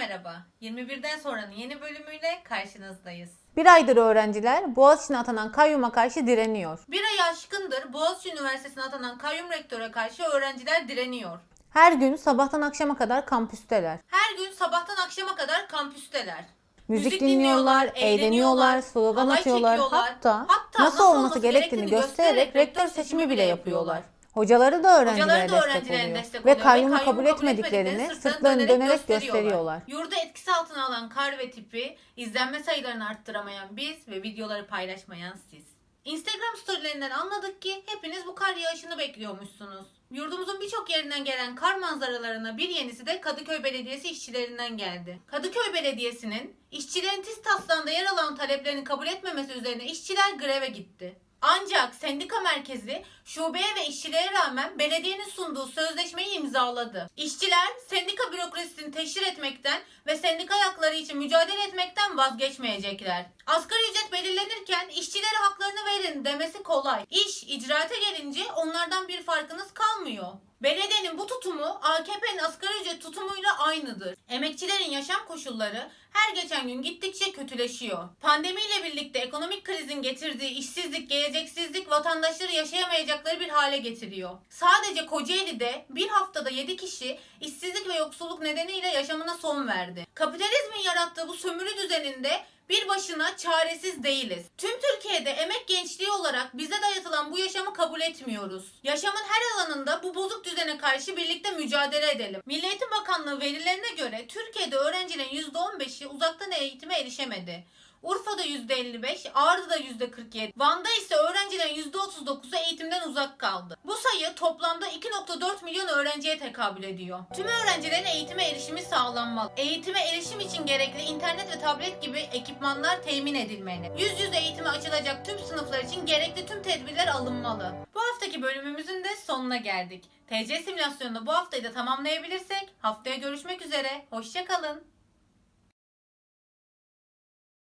merhaba. 21'den sonranın yeni bölümüyle karşınızdayız. Bir aydır öğrenciler Boğaziçi'ne atanan kayyuma karşı direniyor. Bir ay aşkındır Boğaziçi Üniversitesi'ne atanan kayyum rektöre karşı öğrenciler direniyor. Her gün sabahtan akşama kadar kampüsteler. Her gün sabahtan akşama kadar kampüsteler. Müzik, dinliyorlar, eğleniyorlar, slogan atıyorlar. Hatta, Hatta nasıl olması gerektiğini göstererek rektör seçimi bile yapıyorlar. Hocaları da öğrencilere Hocaları da destek oluyor. destek Ve oluyor kayyumu kayyumu kabul etmediklerini sırtlarını dönerek gösteriyorlar. Yurdu etkisi altına alan kar ve tipi, izlenme sayılarını arttıramayan biz ve videoları paylaşmayan siz. Instagram storylerinden anladık ki hepiniz bu kar yağışını bekliyormuşsunuz. Yurdumuzun birçok yerinden gelen kar manzaralarına bir yenisi de Kadıköy Belediyesi işçilerinden geldi. Kadıköy Belediyesi'nin işçilerin tiz taslağında yer alan taleplerini kabul etmemesi üzerine işçiler greve gitti. Ancak sendika merkezi şubeye ve işçilere rağmen belediyenin sunduğu sözleşmeyi imzaladı. İşçiler sendika bürokrasisini teşhir etmekten ve sendika hakları için mücadele etmekten vazgeçmeyecekler. Asgari ücret belirlenirken işçilere haklarını verin demesi kolay. İş icraate gelince onlardan bir farkınız kalmıyor. Belediyenin bu tutumu AKP'nin asgari ücret tutumuyla aynıdır. Emekçilerin yaşam koşulları her geçen gün gittikçe kötüleşiyor. Pandemiyle birlikte ekonomik krizin getirdiği işsizlik, geleceksizlik vatandaşları yaşayamayacakları bir hale getiriyor. Sadece Kocaeli'de bir haftada 7 kişi işsizlik ve yoksulluk nedeniyle yaşamına son verdi. Kapitalizmin yarattığı bu sömürü düzeninde bir başına çaresiz değiliz. Tüm Türkiye'de emek olarak bize dayatılan bu yaşamı kabul etmiyoruz. Yaşamın her alanında bu bozuk düzene karşı birlikte mücadele edelim. Milli Eğitim Bakanlığı verilerine göre Türkiye'de öğrencilerin %15'i uzaktan eğitime erişemedi. Urfa'da %55, Ağrı'da %47, Van'da ise öğrencilerin %39'u eğitimden uzak kaldı. Bu sayı toplamda 2.4 milyon öğrenciye tekabül ediyor. Tüm öğrencilerin eğitime erişimi sağlanmalı. Eğitime erişim için gerekli internet ve tablet gibi ekipmanlar temin edilmeli. Yüz yüze eğitime açılacak tüm sınıflar için gerekli tüm tedbirler alınmalı. Bu haftaki bölümümüzün de sonuna geldik. TC simülasyonunda bu haftayı da tamamlayabilirsek haftaya görüşmek üzere. Hoşçakalın.